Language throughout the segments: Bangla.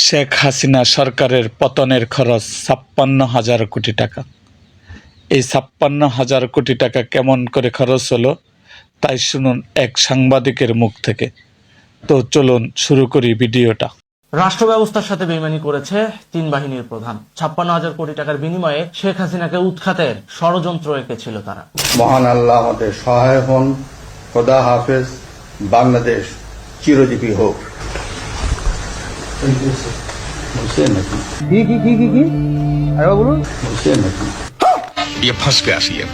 শেখ হাসিনা সরকারের পতনের খরচ ছাপ্পান্ন হাজার কোটি টাকা। এই ছাপ্পান্ন হাজার কোটি টাকা কেমন করে খরচ হলো তাই শুনুন এক সাংবাদিকের মুখ থেকে। তো চলুন শুরু করি ভিডিওটা। রাষ্ট্র ব্যবস্থার সাথে বেইমানি করেছে তিন বাহিনীর প্রধান। ছাপ্পান্ন হাজার কোটি টাকার বিনিময়ে শেখ হাসিনাকে উৎখাতের ষড়যন্ত্র এঁকেছিল তারা। মহান আল্লাহ আমাদের সহায় হন খোদা হাফেজ বাংলাদেশ চিরজীবী হোক। मुझसे नहीं की की की की की अरे बोलो मुझसे नहीं ये। फंस गया सीएम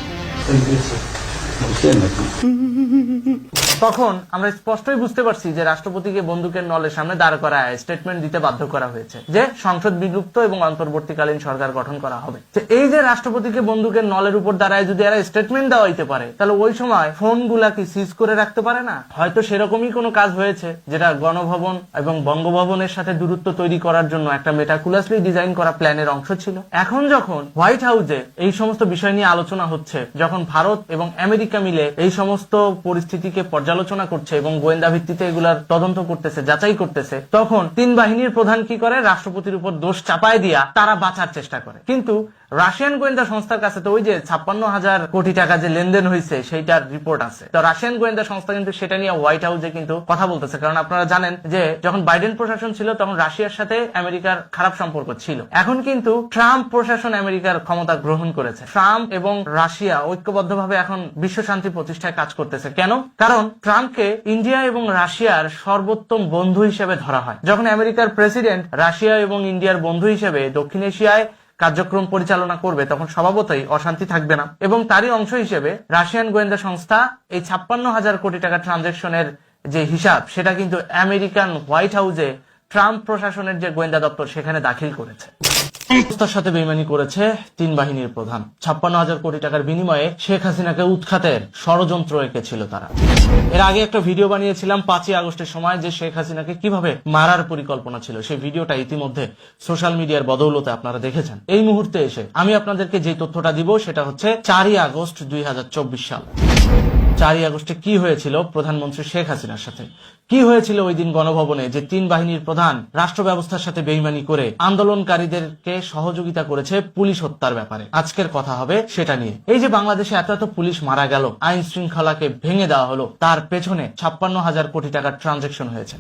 मुझसे नहीं তখন আমরা স্পষ্টই বুঝতে পারছি যে রাষ্ট্রপতিকে বন্দুকের নলের সামনে দাঁড় করায় স্টেটমেন্ট দিতে বাধ্য করা হয়েছে যে সংসদ বিলুপ্ত এবং অন্তর্বর্তীকালীন সরকার গঠন করা হবে। এই যে রাষ্ট্রপতিকে বন্দুকের নলের উপর দাঁড়ায় যদি এরা স্টেটমেন্ট দেওয়া হইতে পারে, তাহলে ওই সময় ফোনগুলা কি সিজ করে রাখতে পারে না? হয়তো সেরকমই কোনো কাজ হয়েছে যেটা গণভবন এবং বঙ্গভবনের সাথে দূরত্ব তৈরি করার জন্য একটা মেটাকুলাসলি ডিজাইন করা প্ল্যানের অংশ ছিল। এখন যখন হোয়াইট হাউসে এই সমস্ত বিষয় নিয়ে আলোচনা হচ্ছে, যখন ভারত এবং আমেরিকা মিলে এই সমস্ত পরিস্থিতিকে পর্যালোচনা করছে এবং গোয়েন্দা ভিত্তিতে এগুলার তদন্ত করতেছে, যাচাই করতেছে, তখন তিন বাহিনীর প্রধান কি করে? রাষ্ট্রপতির উপর দোষ চাপায় দিয়া তারা বাঁচার চেষ্টা করে। কিন্তু রাশিয়ান গোয়েন্দা সংস্থার কাছে তো ওই যে ছাপ্পান্ন হাজার কোটি টাকা যে লেনদেন হয়েছে, সেইটার রিপোর্ট আছে। তো রাশিয়ান গোয়েন্দা সংস্থা কিন্তু সেটা নিয়ে হোয়াইট হাউসে কিন্তু কথা বলতেছে। কারণ আপনারা জানেন যে, যখন বাইডেন প্রশাসন ছিল, তখন রাশিয়ার সাথে আমেরিকার খারাপ সম্পর্ক ছিল। এখন কিন্তু ট্রাম্প প্রশাসন আমেরিকার ক্ষমতা গ্রহণ করেছে। ট্রাম্প এবং রাশিয়া ঐক্যবদ্ধভাবে এখন বিশ্ব শান্তি প্রতিষ্ঠায় কাজ করতেছে। কেন? কারণ ট্রাম্পকে ইন্ডিয়া এবং রাশিয়ার সর্বোত্তম বন্ধু হিসেবে ধরা হয়। যখন আমেরিকার প্রেসিডেন্ট রাশিয়া এবং ইন্ডিয়ার বন্ধু হিসেবে দক্ষিণ এশিয়ায় কার্যক্রম পরিচালনা করবে, তখন স্বভাবতই অশান্তি থাকবে না। এবং তারই অংশ হিসেবে রাশিয়ান গোয়েন্দা সংস্থা এই ছাপ্পান্ন হাজার কোটি টাকা ট্রানজেকশনের যে হিসাব, সেটা কিন্তু আমেরিকান হোয়াইট হাউসে ট্রাম্প প্রশাসনের যে গোয়েন্দা দপ্তর, সেখানে দাখিল করেছে। সাথে বেইমানি করেছে তিন বাহিনীর প্রধান। ছাপ্পান্ন হাজার কোটি টাকার বিনিময়ে শেখ হাসিনাকে উৎখাতের ষড়যন্ত্র এঁকেছিল তারা। এর আগে একটা ভিডিও বানিয়েছিলাম পাঁচই আগস্টের সময় যে শেখ হাসিনাকে কীভাবে মারার পরিকল্পনা ছিল। সেই ভিডিওটা ইতিমধ্যে সোশ্যাল মিডিয়ার বদৌলতে আপনারা দেখেছেন। এই মুহূর্তে এসে আমি আপনাদেরকে যে তথ্যটা দিব সেটা হচ্ছে চারই আগস্ট দুই হাজার চব্বিশ সাল। চারই আগস্টে কি হয়েছিল প্রধানমন্ত্রী শেখ হাসিনার সাথে? কি হয়েছিল ওই দিন গণভবনে যে তিন বাহিনীর প্রধান রাষ্ট্র ব্যবস্থার সাথে বেইমানি করে আন্দোলনকারীদেরকে সহযোগিতা করেছে পুলিশ হত্যার ব্যাপারে? আজকের কথা হবে সেটা নিয়ে। এই যে বাংলাদেশে এত এত পুলিশ মারা গেল, আইন শৃঙ্খলাকে ভেঙে দেওয়া হলো, তার পেছনে ছাপ্পান্ন হাজার কোটি টাকার ট্রানজেকশন হয়েছে।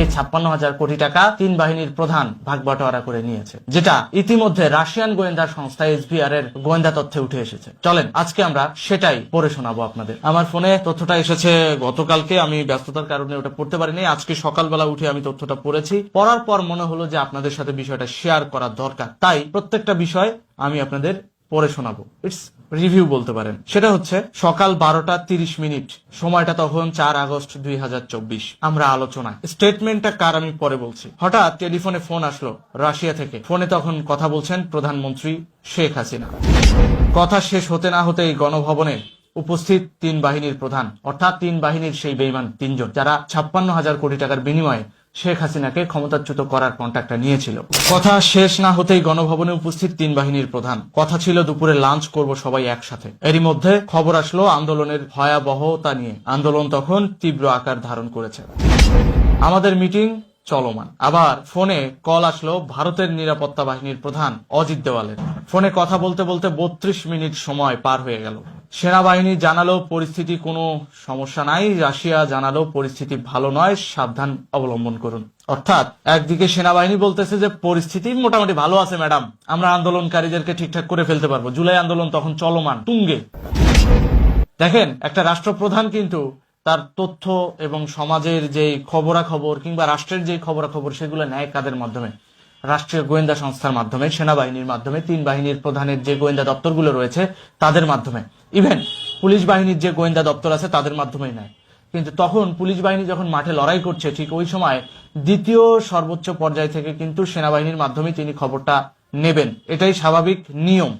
এই ছাপ্পান্ন হাজার কোটি টাকা তিন বাহিনীর প্রধান ভাগ বাটোয়ারা করে নিয়েছে, যেটা ইতিমধ্যে রাশিয়ান গোয়েন্দা সংস্থা এসবিআর এর গোয়েন্দা তথ্যে উঠে এসেছে। চলেন, আজকে আমরা সেটাই পড়ে শোনাবো আপনাদের। আমার ফোনে তথ্যটা এসেছে, গতকালকে আমি ব্যস্ততার কারণে ওটা পড়তে পারিনি। আজকে সকালবেলা উঠে আমি তথ্যটা পড়েছি। পড়ার পর মনে হলো যে আপনাদের সাথে বিষয়টা শেয়ার করা দরকার। তাই প্রত্যেকটা বিষয় আমি আপনাদের পড়ে শোনাবো। ইটস রিভিউ বলতে পারেন। সেটা হচ্ছে সকাল বারোটা তিরিশ মিনিট। সময়টা তখন চার আগস্ট দুই হাজার চব্বিশ। আমরা আলোচনায়। স্টেটমেন্টটা কার আমি পরে বলছি? হঠাৎ টেলিফোনে ফোন আসলো রাশিয়া থেকে। ফোনে তখন কথা বলছেন প্রধানমন্ত্রী শেখ হাসিনা। কথা শেষ হতে না হতেই গণভবনে উপস্থিত তিন বাহিনীর প্রধান, অর্থাৎ তিন বাহিনীর সেই বেইমান তিনজন, যারা ছাপ্পান্ন হাজার কোটি টাকার বিনিময়ে শেখ হাসিনাকে ক্ষমতাচ্যুত করার কন্ট্রাক্টটা নিয়েছিল। কথা শেষ না হতেই গণভবনে উপস্থিত তিন বাহিনীর প্রধান, কথা ছিল দুপুরে লাঞ্চ করব সবাই একসাথে। এরই মধ্যে খবর আসলো আন্দোলনের ভয়াবহতা নিয়ে, আন্দোলন তখন তীব্র আকার ধারণ করেছে। আমাদের মিটিং চলমান। আবার ফোনে কল আসলো ভারতের নিরাপত্তা বাহিনীর প্রধান অজিত দেওয়ালের। ফোনে কথা বলতে বলতে বত্রিশ মিনিট সময় পার হয়ে গেল। সেনাবাহিনী জানালো পরিস্থিতি কোনো সমস্যা নাই, রাশিয়া জানালো পরিস্থিতি ভালো নয়, সাবধান অবলম্বন করুন। অর্থাৎ একদিকে সেনাবাহিনী বলতেছে যে পরিস্থিতি মোটামুটি ভালো আছে, ম্যাডাম। আমরা আন্দোলনকারীদেরকে ঠিকঠাক করে ফেলতে পারব। জুলাই আন্দোলন তখন চলমান, তুঙ্গে। দেখেন, একটা রাষ্ট্রপ্রধান কিন্তু তার তথ্য এবং সমাজের যে খবরাখবর কিংবা রাষ্ট্রের যে খবরাখবর সেগুলো নেয় কাদের মাধ্যমে? রাষ্ট্রীয় গোয়েন্দা সংস্থার মাধ্যমে, সেনাবাহিনীর মাধ্যমে, তিন বাহিনীর প্রধানের যে গোয়েন্দা দপ্তরগুলো রয়েছে, তাদের মাধ্যমে। ইভেন পুলিশ বাহিনীর যে গোয়েন্দা দপ্তর আছে, তাদের মাধ্যমেই নেয়। কিন্তু তখন পুলিশ বাহিনী যখন মাঠে লড়াই করছে, ঠিক ওই সময় দ্বিতীয় সর্বোচ্চ পর্যায় থেকে কিন্তু সেনাবাহিনীর মাধ্যমে তিনি খবরটা নেবেন। এটাই স্বাভাবিক নিয়ম।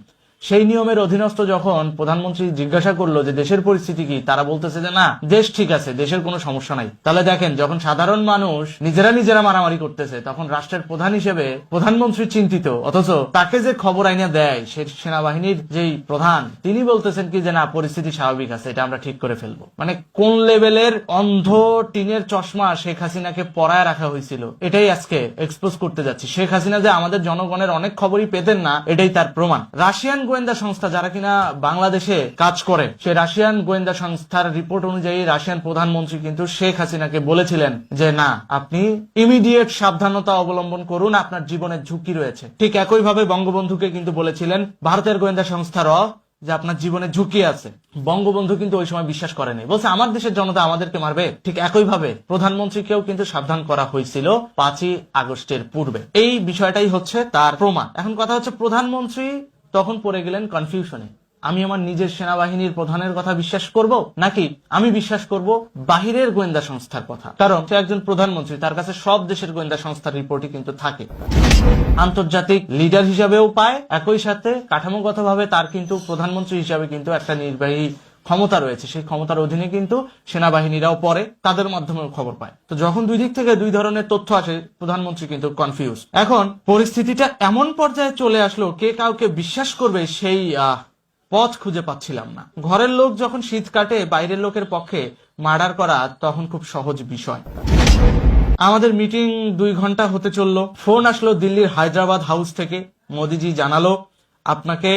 সেই নিয়মের অধীনস্থ যখন প্রধানমন্ত্রী জিজ্ঞাসা করল যে দেশের পরিস্থিতি কি, তারা বলতেছে যে না, দেশ ঠিক আছে, দেশের কোনো সমস্যা নাই। তাহলে দেখেন, যখন সাধারণ মানুষ নিজেরা নিজেরা মারামারি করতেছে, তখন রাষ্ট্রের প্রধান হিসেবে প্রধানমন্ত্রী চিন্তিত, অথচ তাকে যে খবর আইনা দেয়, সে সেনাবাহিনীর যেই প্রধান, তিনি বলতেছেন কি যে না, পরিস্থিতি স্বাভাবিক আছে, এটা আমরা ঠিক করে ফেলব। মানে কোন লেভেলের অন্ধ টিনের চশমা শেখ হাসিনাকে পরায় রাখা হয়েছিল, এটাই আজকে এক্সপোজ করতে যাচ্ছি। শেখ হাসিনা যে আমাদের জনগণের অনেক খবরই পেতেন না, এটাই তার প্রমাণ। রাশিয়ান গোয়েন্দা সংস্থা যারা কিনা বাংলাদেশে কাজ করে, সেই রাশিয়ান গোয়েন্দা সংস্থার রিপোর্ট অনুযায়ী রাশিয়ান প্রধানমন্ত্রী কিন্তু শেখ হাসিনাকে বলেছিলেন যে, না, আপনি ইমিডিয়েট সাবধানতা অবলম্বন করুন, আপনার জীবনের ঝুঁকি রয়েছে। ঠিক একইভাবে বঙ্গবন্ধুকে কিন্তু বলেছিলেন, ভারতের গোয়েন্দা সংস্থা যে আপনার জীবনে ঝুঁকি আছে। বঙ্গবন্ধু কিন্তু ওই সময় বিশ্বাস করেনি। বলছে, আমার দেশের জনতা আমাদেরকে মারবে। ঠিক একইভাবে প্রধানমন্ত্রীকেও কিন্তু সাবধান করা হয়েছিল পাঁচই আগস্টের পূর্বে। এই বিষয়টাই হচ্ছে তার প্রমাণ। এখন কথা হচ্ছে, প্রধানমন্ত্রী তখন পড়ে গেলেন কনফিউশনে আমি আমার নিজের সেনাবাহিনীর প্রধানের কথা বিশ্বাস করব, নাকি আমি বিশ্বাস করব বাহিরের গোয়েন্দা সংস্থার কথা? কারণ সে একজন প্রধানমন্ত্রী, তার কাছে সব দেশের গোয়েন্দা সংস্থার রিপোর্টই কিন্তু থাকে। আন্তর্জাতিক লিডার হিসাবেও পায়, একই সাথে কাঠামোগতভাবে তার কিন্তু প্রধানমন্ত্রী হিসাবে কিন্তু একটা নির্বাহী ক্ষমতা রয়েছে, সেই ক্ষমতার অধীনে কিন্তু সেনাবাহিনীরাও পরে তাদের মাধ্যমেও খবর পায়। তো যখন দুই দিক থেকে দুই ধরনের তথ্য আসে, প্রধানমন্ত্রী কিন্তু কনফিউজ এখন পরিস্থিতিটা এমন পর্যায়ে চলে আসলো, কে কাউকে বিশ্বাস করবে সেই পথ খুঁজে পাচ্ছিলাম না। ঘরের লোক যখন শীত কাটে, বাইরের লোকের পক্ষে মার্ডার করা তখন খুব সহজ বিষয়। আমাদের মিটিং দুই ঘণ্টা হতে চলল। ফোন আসলো দিল্লির হায়দ্রাবাদ হাউস থেকে। মোদিজি জানালো, আপনাকে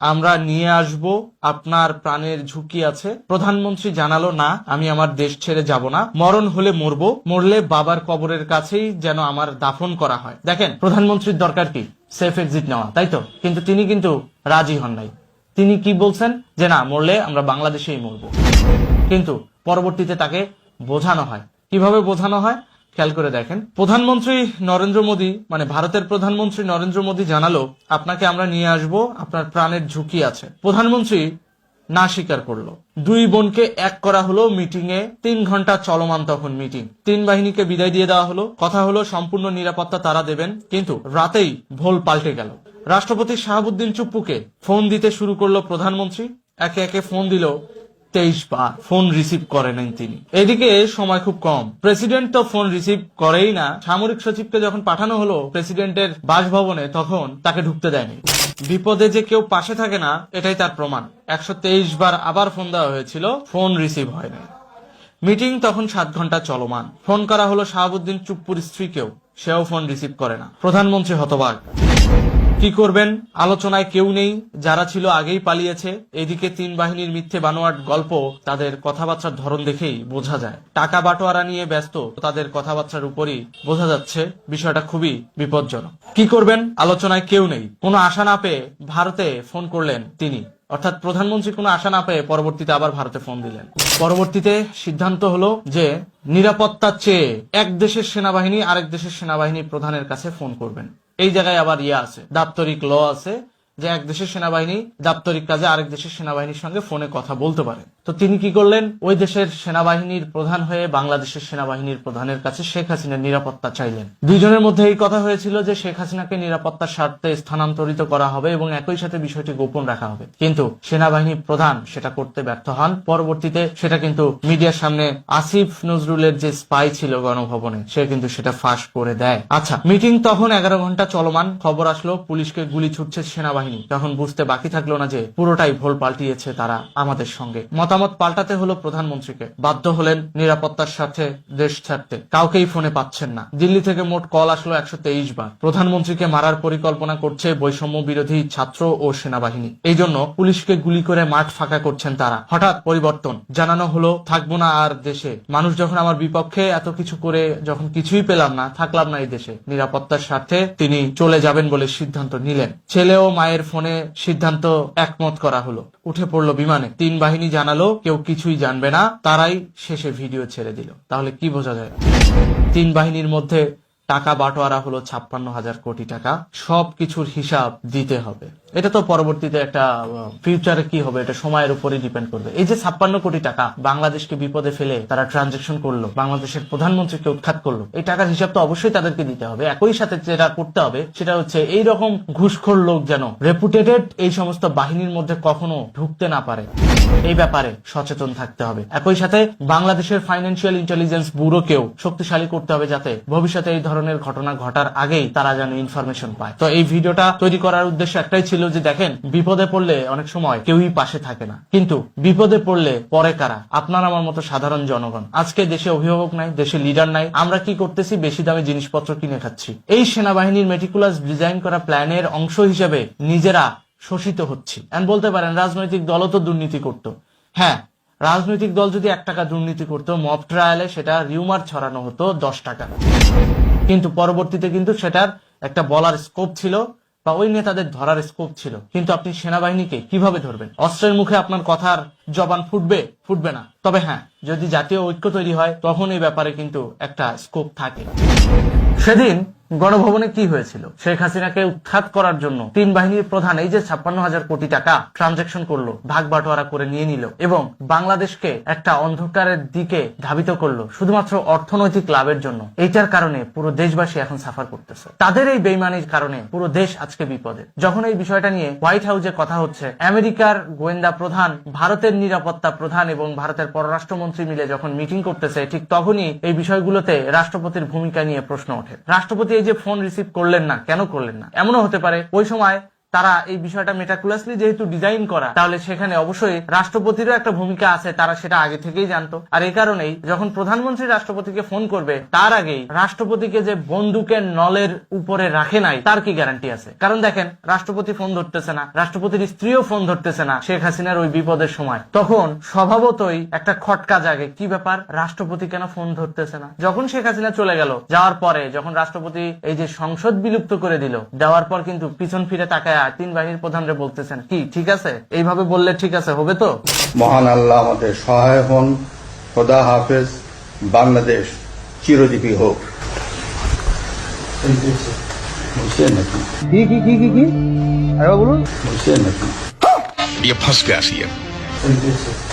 আমরা নিয়ে আসব, আপনার প্রাণের ঝুঁকি আছে। প্রধানমন্ত্রী জানালো, না, আমি আমার দেশ ছেড়ে যাব না। মরণ হলে মরবো। মরলে বাবার কবরের কাছেই যেন আমার দাফন করা হয়। দেখেন, প্রধানমন্ত্রীর দরকার কি? সেফ এক্সিট নেওয়া, তাই তো? কিন্তু তিনি কিন্তু রাজি হন নাই। তিনি কি বলছেন? যে না, মরলে আমরা বাংলাদেশেই মরবো। কিন্তু পরবর্তীতে তাকে বোঝানো হয়। কীভাবে বোঝানো হয়? খেয়াল করে দেখেন। প্রধানমন্ত্রী নরেন্দ্র মোদী মানে ভারতের প্রধানমন্ত্রী নরেন্দ্র মোদী জানালো, আপনাকে আমরা নিয়ে আসব, আপনার প্রাণের ঝুঁকি আছে। প্রধানমন্ত্রী না স্বীকার করল। দুই বোনকে এক করা হলো মিটিং এ, তিন ঘণ্টা চলমান তখন মিটিং। তিন বাহিনীকে বিদায় দিয়ে দেওয়া হলো। কথা হলো, সম্পূর্ণ নিরাপত্তা তারা দেবেন, কিন্তু রাতেই ভোল পাল্টে গেল। রাষ্ট্রপতি শাহাবুদ্দিন চুপ্পুকে ফোন দিতে শুরু করল প্রধানমন্ত্রী। একে একে ফোন দিল তেইশ বার ফোন রিসিভ করে তিনি। এদিকে সময় খুব কম। প্রেসিডেন্ট তো ফোন রিসিভ করেই না। সামরিক সচিবকে যখন পাঠানো হলো প্রেসিডেন্টের বাসভবনে, তখন তাকে ঢুকতে দেয়নি। বিপদে যে কেউ পাশে থাকে না, এটাই তার প্রমাণ। একশো তেইশ বার আবার ফোন দেওয়া হয়েছিল ফোন রিসিভ হয়নি মিটিং তখন সাত ঘণ্টা চলমান। ফোন করা হলো শাহাবুদ্দিন চুপ্পুর স্ত্রীকেও। সেও ফোন রিসিভ করে না। প্রধানমন্ত্রী হতবাক। কি করবেন? আলোচনায় কেউ নেই, যারা ছিল আগেই পালিয়েছে। এদিকে তিন বাহিনীর মিথ্যে বানোয়াট গল্প তাদের কথাবার্তার ধরন দেখেই বোঝা যায়। টাকা বাটোয়ারা নিয়ে ব্যস্ত, তাদের কথাবার্তার উপরই বোঝা যাচ্ছে। বিষয়টা খুবই বিপজ্জনক। কি করবেন? আলোচনায় কেউ নেই। কোনো আশা না পেয়ে ভারতে ফোন করলেন তিনি। অর্থাৎ প্রধানমন্ত্রী কোনো আশা না পেয়ে পরবর্তীতে আবার ভারতে ফোন দিলেন। পরবর্তীতে সিদ্ধান্ত হলো যে নিরাপত্তার চেয়ে এক দেশের সেনাবাহিনী আরেক দেশের সেনাবাহিনী প্রধানের কাছে ফোন করবেন। এই জায়গায় আবার ইয়ে আছে, দাপ্তরিক ল আছে যে এক দেশের সেনাবাহিনী দাপ্তরিক কাজে আরেক দেশের সেনাবাহিনীর সঙ্গে ফোনে কথা বলতে পারে। তো তিনি কি করলেন? ওই দেশের সেনাবাহিনীর প্রধান হয়ে বাংলাদেশের সেনাবাহিনীর প্রধানের কাছে শেখ হাসিনার নিরাপত্তা চাইলেন। দুইজনের মধ্যে এই কথা হয়েছিল যে শেখ হাসিনাকে নিরাপত্তার স্বার্থে স্থানান্তরিত করা হবে এবং একই সাথে বিষয়টি গোপন রাখা হবে। কিন্তু সেনাবাহিনী প্রধান সেটা করতে ব্যর্থ হন। পরবর্তীতে সেটা কিন্তু মিডিয়ার সামনে আসিফ নজরুলের যে স্পাই ছিল গণভবনে, সে কিন্তু সেটা ফাঁস করে দেয়। আচ্ছা মিটিং তখন এগারো ঘণ্টা চলমান। খবর আসলো, পুলিশকে গুলি ছুটছে সেনাবাহিনী। তখন বুঝতে বাকি থাকল না যে পুরোটাই ভোল পাল্টিয়েছে তারা আমাদের সঙ্গে। মতামত পাল্টাতে হলো প্রধানমন্ত্রীকে। বাধ্য হলেন নিরাপত্তার সাথে দেশ ছাড়তে। কাউকেই ফোনে পাচ্ছেন না। দিল্লি থেকে মোট কল আসলো একশো তেইশ বার। প্রধানমন্ত্রীকে মারার পরিকল্পনা করছে বৈষম্য বিরোধী ছাত্র ও সেনাবাহিনী। এই জন্য পুলিশকে গুলি করে মাঠ ফাঁকা করছেন তারা। হঠাৎ পরিবর্তন। জানানো হলো, থাকব না আর দেশে। মানুষ যখন আমার বিপক্ষে এত কিছু করে যখন কিছুই পেলাম না, থাকলাম না এই দেশে। নিরাপত্তার স্বার্থে তিনি চলে যাবেন বলে সিদ্ধান্ত নিলেন। ছেলে ও মায়ের ফোনে সিদ্ধান্ত একমত করা হলো। উঠে পড়ল বিমানে। তিন বাহিনী জানালো কেউ কিছুই জানবে না, তারাই শেষে ভিডিও ছেড়ে দিল। তাহলে কি বোঝা যায়? তিন বাহিনীর মধ্যে টাকা বাটোয়ারা হলো ছাপ্পান্ন হাজার কোটি টাকা। সব কিছুর হিসাব দিতে হবে। এটা তো পরবর্তীতে একটা ফিউচারে কি হবে, এটা সময়ের উপরে ডিপেন্ড করবে। এই যে ছাপ্পান্ন কোটি টাকা বাংলাদেশকে বিপদে ফেলে তারা ট্রানজেকশন করল, বাংলাদেশের প্রধানমন্ত্রীকে উৎখাত করল, এই টাকার হিসাব তো অবশ্যই তাদেরকে দিতে হবে। একই সাথে যেটা করতে হবে, সেটা হচ্ছে এই রকম ঘুষখোর লোক যেন রেপুটেটেড এই সমস্ত বাহিনীর মধ্যে কখনো ঢুকতে না পারে। এই ব্যাপারে সচেতন থাকতে হবে। একই সাথে বাংলাদেশের ফাইন্যান্সিয়াল ইন্টেলিজেন্স ব্যুরো ব্যুরোকেও শক্তিশালী করতে হবে যাতে ভবিষ্যতে এই ধরনের ঘটনা ঘটার আগেই তারা যেন ইনফরমেশন পায়। তো এই ভিডিওটা তৈরি করার উদ্দেশ্য একটাই ছিল যে দেখেন, বিপদে পড়লে অনেক সময় কেউই পাশে থাকে না। কিন্তু বিপদে পড়লে পরে কারা? আপনার আমার মতো সাধারণ জনগণ। আজকে দেশে অভিভাবক নাই, দেশে লিডার নাই। আমরা কি করতেছি? বেশি দামে জিনিসপত্র কিনে খাচ্ছি। এই সেনাবাহিনীর মেটিকুলাস ডিজাইন করা প্ল্যানের অংশ হিসেবে নিজেরা শোষিত হচ্ছি। এন্ড বলতে পারেন, রাজনৈতিক দলও তো দুর্নীতি করতো। হ্যাঁ রাজনৈতিক দল যদি এক টাকা দুর্নীতি করতো মব ট্রায়ালে সেটা রিউমার ছড়ানো হতো দশ টাকা। কিন্তু পরবর্তীতে কিন্তু সেটার একটা বলার স্কোপ ছিল। বা ওই নেতাদের ধরার স্কোপ ছিল। কিন্তু আপনি সেনাবাহিনীকে কীভাবে ধরবেন? অস্ত্রের মুখে আপনার কথার জবান ফুটবে? ফুটবে না। তবে হ্যাঁ যদি জাতীয় ঐক্য তৈরি হয়, তখন এই ব্যাপারে কিন্তু একটা স্কোপ থাকে। সেদিন গণভবনে কি হয়েছিল? শেখ হাসিনাকে উৎখাত করার জন্য তিন বাহিনীর প্রধান এই যে ছাপ্পান্ন হাজার কোটি টাকা ট্রানজেকশন করল, ভাগ বাটোয়ারা করে নিয়ে নিল এবং বাংলাদেশকে একটা অন্ধকারের দিকে ধাবিত করল শুধুমাত্র অর্থনৈতিক লাভের জন্য। এইটার কারণে পুরো দেশবাসী এখন সাফার করতেছে। তাদের এই বেইমানির কারণে পুরো দেশ আজকে বিপদে। যখন এই বিষয়টা নিয়ে হোয়াইট হাউসে কথা হচ্ছে, আমেরিকার গোয়েন্দা প্রধান, ভারতের নিরাপত্তা প্রধান এবং ভারতের পররাষ্ট্রমন্ত্রী মিলে যখন মিটিং করতেছে, ঠিক তখনই এই বিষয়গুলোতে রাষ্ট্রপতির ভূমিকা নিয়ে প্রশ্ন ওঠে। রাষ্ট্রপতি যে ফোন রিসিভ করলেন না কেন করলেন না? এমনও হতে পারে। ওই সময় তারা এই বিষয়টা মেটাকুলাসলি যেহেতু ডিজাইন করা, তাহলে সেখানে অবশ্যই রাষ্ট্রপতিরও একটা ভূমিকা আছে, তারা সেটা আগে থেকেই জানতো। আর এই কারণেই যখন প্রধানমন্ত্রী রাষ্ট্রপতিকে ফোন করবে, তার আগেই রাষ্ট্রপতিকে যে বন্দুকের নলের উপরে রাখে নাই, তার কি গ্যারান্টি আছে? কারণ দেখেন, রাষ্ট্রপতি ফোন ধরতেছে না, রাষ্ট্রপতির স্ত্রীও ফোন ধরতেছে না শেখ হাসিনার ওই বিপদের সময়। তখন স্বভাবতই একটা খটকা জাগে, কি ব্যাপার? রাষ্ট্রপতি কেন ফোন ধরতেছে না? যখন শেখ হাসিনা চলে গেল, যাওয়ার পরে যখন রাষ্ট্রপতি এই যে সংসদ বিলুপ্ত করে দিল, দেওয়ার পর কিন্তু পিছন ফিরে তাকায় তিন বাহিনীর প্রধানরে বলতেছেন কি ঠিক আছে এইভাবে বললে ঠিক আছে হবে তো মহান আল্লাহ আমাদের সহায় হন খোদা হাফেজ বাংলাদেশ চিরজীবী হোক বুঝছেন নাকি কি কি কি কি কি আরেকবার বলুন বুঝছেন নাকি ये फंस गया सीएम বুঝছেন নাকি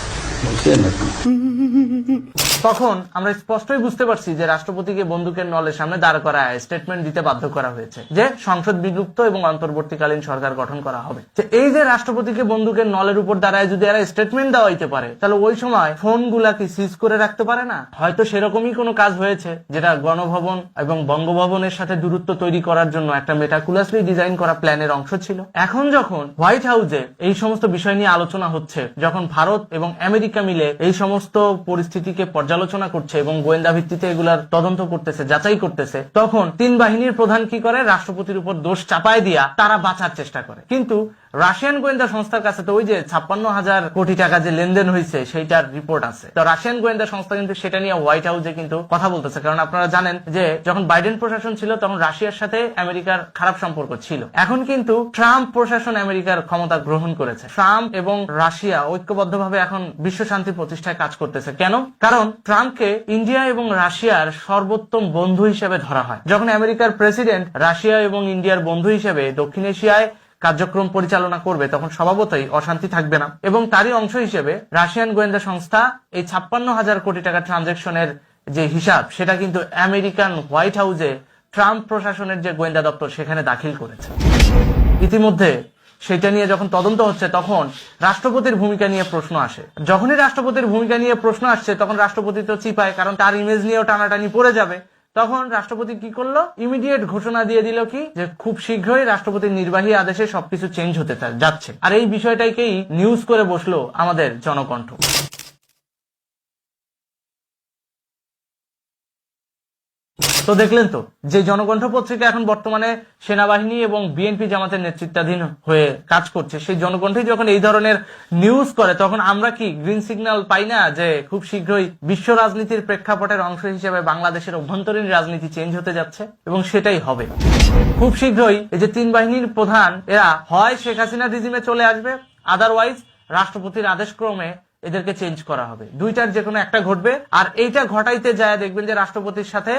তখন আমরা স্পষ্টই বুঝতে পারছি যে রাষ্ট্রপতিকে বন্দুকের নলের সামনে দাঁড় করায় স্টেটমেন্ট দিতে বাধ্য করা হয়েছে যে সংসদ বিলুপ্ত এবং অন্তর্বর্তীকালীন সরকার গঠন করা হবে। এই যে রাষ্ট্রপতিকে বন্দুকের নলের উপর দাঁড়ায় যদি এরা স্টেটমেন্ট দেওয়া হইতে পারে, তাহলে ওই সময় ফোনগুলা কি সিজ করে রাখতে পারে না? হয়তো সেরকমই কোনো কাজ হয়েছে যেটা গণভবন এবং বঙ্গভবনের সাথে দূরত্ব তৈরি করার জন্য একটা মেটাকুলাসলি ডিজাইন করা প্ল্যানের অংশ ছিল। এখন যখন হোয়াইট হাউসে এই সমস্ত বিষয় নিয়ে আলোচনা হচ্ছে, যখন ভারত এবং আমেরিকা মিলে এই সমস্ত পরিস্থিতিকে পর্যালোচনা করছে এবং গোয়েন্দা ভিত্তিতে এগুলার তদন্ত করতেছে, যাচাই করতেছে, তখন তিন বাহিনীর প্রধান কি করে? রাষ্ট্রপতির উপর দোষ চাপায় দিয়া তারা বাঁচার চেষ্টা করে। কিন্তু রাশিয়ান গোয়েন্দা সংস্থার কাছে তো ওই যে ছাপ্পান্ন হাজার কোটি টাকা যে লেনদেন হয়েছে, সেইটার রিপোর্ট আছে। তো রাশিয়ান গোয়েন্দা সংস্থা কিন্তু সেটা নিয়ে হোয়াইট হাউসে কিন্তু কথা বলতেছে। কারণ আপনারা জানেন যে, যখন বাইডেন প্রশাসন ছিল, তখন রাশিয়ার সাথে আমেরিকার খারাপ সম্পর্ক ছিল। এখন কিন্তু ট্রাম্প প্রশাসন আমেরিকার ক্ষমতা গ্রহণ করেছে। ট্রাম্প এবং রাশিয়া ঐক্যবদ্ধভাবে এখন বিশ্ব শান্তি প্রতিষ্ঠায় কাজ করতেছে। কেন? কারণ ট্রাম্পকে ইন্ডিয়া এবং রাশিয়ার সর্বোত্তম বন্ধু হিসেবে ধরা হয়। যখন আমেরিকার প্রেসিডেন্ট রাশিয়া এবং ইন্ডিয়ার বন্ধু হিসেবে দক্ষিণ এশিয়ায় কার্যক্রম পরিচালনা করবে, তখন স্বভাবতই অশান্তি থাকবে না। এবং তারই অংশ হিসেবে রাশিয়ান গোয়েন্দা সংস্থা এই ছাপ্পান্ন হাজার কোটি টাকা ট্রানজেকশনের যে হিসাব, সেটা কিন্তু আমেরিকান হোয়াইট হাউসে ট্রাম্প প্রশাসনের যে গোয়েন্দা দপ্তর, সেখানে দাখিল করেছে। ইতিমধ্যে সেটা নিয়ে যখন তদন্ত হচ্ছে, তখন রাষ্ট্রপতির ভূমিকা নিয়ে প্রশ্ন আসে। যখনই রাষ্ট্রপতির ভূমিকা নিয়ে প্রশ্ন আসছে, তখন রাষ্ট্রপতি তো চিপায়, কারণ তার ইমেজ নিয়েও টানাটানি পড়ে যাবে। তখন রাষ্ট্রপতি কি করল? ইমিডিয়েট ঘোষণা দিয়ে দিল কি? যে খুব শীঘ্রই রাষ্ট্রপতির নির্বাহী আদেশে সবকিছু চেঞ্জ হতে যাচ্ছে। আর এই বিষয়টাকেই নিউজ করে বসল আমাদের জনকণ্ঠ। তো দেখলেন তো যে জনকণ্ঠ পত্রিকা এখন বর্তমানে সেনাবাহিনী এবং বিএনপি জামাতের নেতৃত্বাধীন হয়ে কাজ করছে, সেই জনকণ্ঠে যখন এই ধরনের নিউজ করে, তখন আমরা কি গ্রিন সিগন্যাল পাই না যে খুব শীঘ্রই বিশ্ব রাজনীতির প্রেক্ষাপটের অংশ হিসেবে বাংলাদেশের অভ্যন্তরীণ রাজনীতি চেঞ্জ হতে যাচ্ছে এবং সেটাই হবে। খুব শীঘ্রই এই যে তিন বাহিনীর প্রধান, এরা হয় শেখ হাসিনা রিজিমে চলে আসবে আদারওয়াইজ রাষ্ট্রপতির আদেশক্রমে এদেরকে চেঞ্জ করা হবে। দুইটার যে কোনো একটা ঘটবে, আর এইটা ঘটাইতে যায় দেখবেন যে রাষ্ট্রপতির সাথে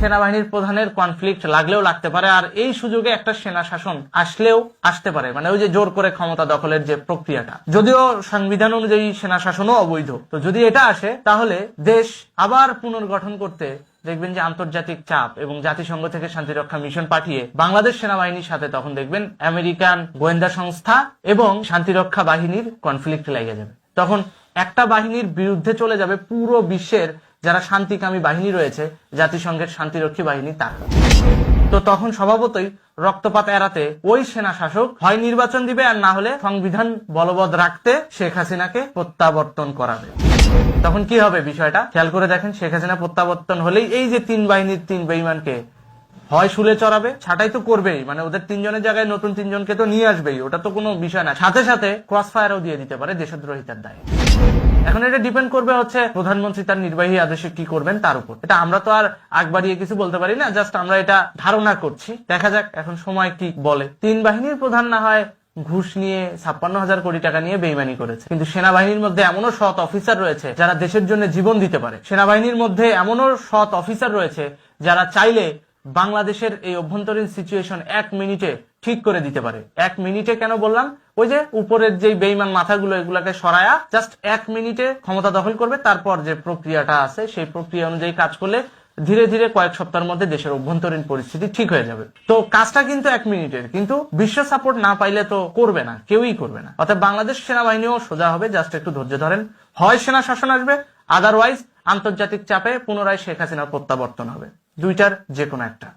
সেনাবাহিনীর প্রধানের কনফ্লিক্ট লাগলেও লাগতে পারে, আর এই সুযোগে একটা সেনা শাসন আসলেও আসতে পারে। মানে ওই যে জোর করে ক্ষমতা দখলের যে প্রক্রিয়াটা। যদিও সংবিধান অনুযায়ী সেনা শাসনও অবৈধ। তো যদি এটা আসে, তাহলে দেশ আবার পুনর্গঠন করতে দেখবেন যে আন্তর্জাতিক চাপ এবং জাতিসংঘ থেকে শান্তিরক্ষা মিশন পাঠিয়ে বাংলাদেশ সেনাবাহিনীর সাথে তখন দেখবেন আমেরিকান গোয়েন্দা সংস্থা এবং শান্তিরক্ষা বাহিনীর কনফ্লিক্ট লেগে যাবে। তখন একটা বাহিনীর বিরুদ্ধে চলে যাবে পুরো বিশ্বের যারা শান্তিকামী বাহিনী রয়েছে, জাতিসংঘের শান্তিরক্ষী বাহিনী তারা। তো তখন স্বভাবতই রক্তপাত এড়াতে ওই সেনা শাসক হয় নির্বাচন দিবে আর না হলে সংবিধান বলবৎ রাখতে শেখ হাসিনাকে প্রত্যাবর্তন করাবে। তখন কি হবে বিষয়টা? খেয়াল করে দেখেন, শেখ হাসিনা প্রত্যাবর্তন হলেই এই যে তিন বাহিনীর তিন বেইমানকে হয় শুলে চড়াবে, ছাটাই তো করবেই। মানে ওদের তিনজনের জায়গায় নতুন তিনজনকে তো নিয়ে আসবেই, ওটা তো কোনো বিষয় না। সাথে সাথে ক্রস ফায়ারও দিয়ে দিতে পারে দেশদ্রোহিতার দায়। এখন এটা ডিপেন্ড করবে হচ্ছে প্রধানমন্ত্রী তার নির্বাহী আদেশে কি করবেন তার উপর। এটা আমরা তো আর আগ বাড়িয়ে কিছু বলতে পারি না জাস্ট আমরা এটা ধারণা করছি। দেখা যাক এখন সময় কি বলে। তিন বাহিনীর প্রধান না হয় ঘুষ নিয়ে ছাপ্পান্ন হাজার কোটি টাকা নিয়ে বেইমানি করেছে। কিন্তু সেনাবাহিনীর মধ্যে এমনও সৎ অফিসার রয়েছে যারা দেশের জন্য জীবন দিতে পারে। সেনাবাহিনীর মধ্যে এমনও সৎ অফিসার রয়েছে যারা চাইলে বাংলাদেশের এই অভ্যন্তরীণ সিচুয়েশন এক মিনিটে ঠিক করে দিতে পারে। এক মিনিটে কেন বললাম? ওই যে উপরের যে বেইমান মাথাগুলো, এগুলাকে সরায়া জাস্ট এক মিনিটে ক্ষমতা দখল করবে, তারপর যে প্রক্রিয়াটা আছে, সেই প্রক্রিয়া অনুযায়ী কাজ করলে ধীরে ধীরে কয়েক সপ্তাহের মধ্যে দেশের অভ্যন্তরীণ পরিস্থিতি ঠিক হয়ে যাবে। তো কাজটা কিন্তু এক মিনিটের কিন্তু বিশ্ব সাপোর্ট না পাইলে তো করবে না, কেউই করবে না। অর্থাৎ বাংলাদেশ সেনাবাহিনীও সোজা হবে জাস্ট একটু ধৈর্য ধরেন। হয় সেনা শাসন আসবে আদারওয়াইজ আন্তর্জাতিক চাপে পুনরায় শেখ হাসিনার প্রত্যাবর্তন হবে। দুইটার যে কোনো একটা।